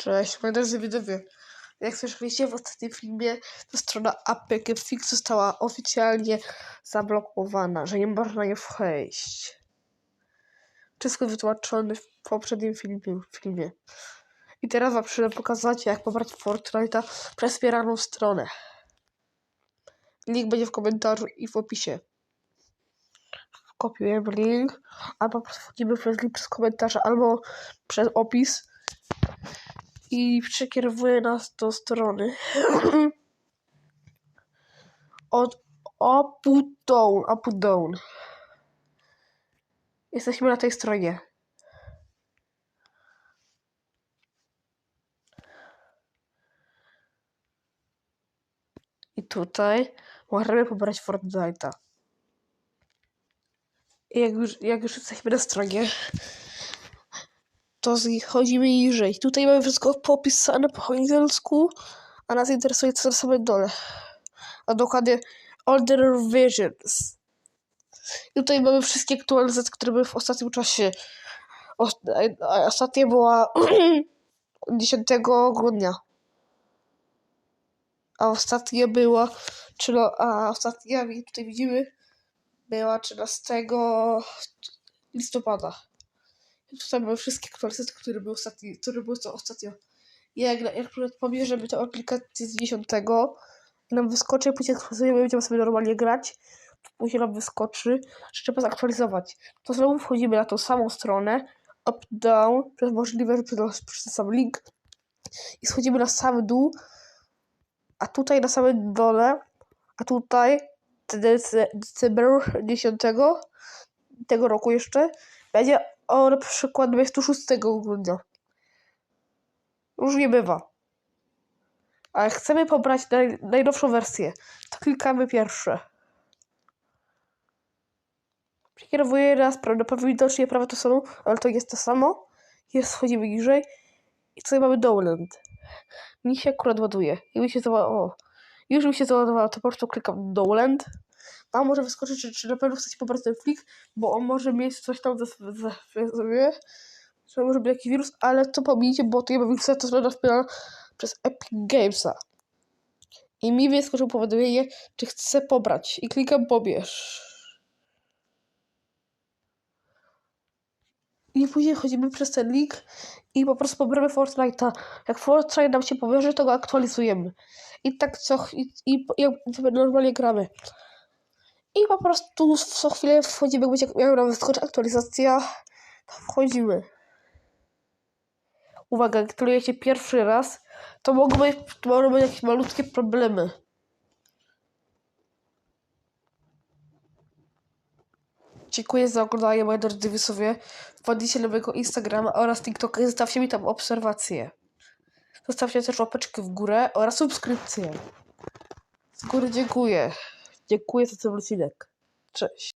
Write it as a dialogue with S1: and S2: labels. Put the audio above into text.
S1: Cześć, moi drodzy widzowie. Jak słyszeliście w ostatnim filmie, to strona APK Fix została oficjalnie zablokowana, że nie można na nie wejść. Wszystko wytłumaczone w poprzednim filmie. filmie. I teraz wam przyjdę pokazać, jak pobrać Fortnite'a przez wspieraną stronę. Link będzie w komentarzu i w opisie. Kopiujemy link, albo przez link przez komentarze, albo przez opis i przekierowuje nas do strony od up down, up down. Jesteśmy na tej stronie. I tutaj możemy pobrać Fortnite'a. I jak już, jak już jesteśmy na stronie, to chodzimy niżej. Tutaj mamy wszystko popisane po angielsku, a nas interesuje co na samym dole. A dokładnie Older Visions. I tutaj mamy wszystkie aktualizacje, które były w ostatnim czasie. A ostatnia była 10 grudnia. A ostatnia była, czyli, a ostatnia, tutaj widzimy, była 13 listopada. Tutaj mamy wszystkie aktualizacje, które były ostatnie, które były to ostatnio. Jak, jak pobierzemy tę aplikację z 10 i nam wyskoczy, później aktualizujemy, będziemy sobie normalnie grać, później nam wyskoczy, że trzeba zaktualizować. To znowu wchodzimy na tą samą stronę, up, down, przez możliwe, że przez ten sam link i schodzimy na sam dół, a tutaj na samym dole, a tutaj december 10 tego roku jeszcze będzie o na przykład 26 grudnia. Różnie bywa. Ale chcemy pobrać naj, najnowszą wersję. To klikamy pierwsze. Przekierowuje nas prawdopodobnie prawo to samo, ale to jest to samo. Jest, schodzimy niżej. I tutaj mamy download. Mi się akurat ładuje. I mi się załadowało. Już mi się załadowało, to po prostu klikam download. A może wyskoczyć, czy, czy na pewno chcecie pobrać ten plik, bo on może mieć coś tam za sobie, że może być jakiś wirus, ale to pomijcie, bo to ja wirusa to strona wpierana przez Epic Gamesa. I mi wyskoczył powiadomienie, czy chcę pobrać. I klikam pobierz. I później chodzimy przez ten link i po prostu pobieramy Fortnite'a. Jak Fortnite nam się pobierze, to go aktualizujemy. I tak co, i, i, i normalnie gramy. I po prostu co chwilę wchodzimy, jak będzie miała nam wyskoczyć aktualizacja, to wchodzimy. Uwaga, aktualizujecie pierwszy raz, to mogą być, to mogą być jakieś malutkie problemy. Dziękuję za oglądanie, moi drodzy widzowie. Wpadnijcie na mojego Instagrama oraz TikToka i zostawcie mi tam obserwacje. Zostawcie też łapeczkę w górę oraz subskrypcję. Z góry dziękuję. Dziękuję za ten odcinek. Cześć.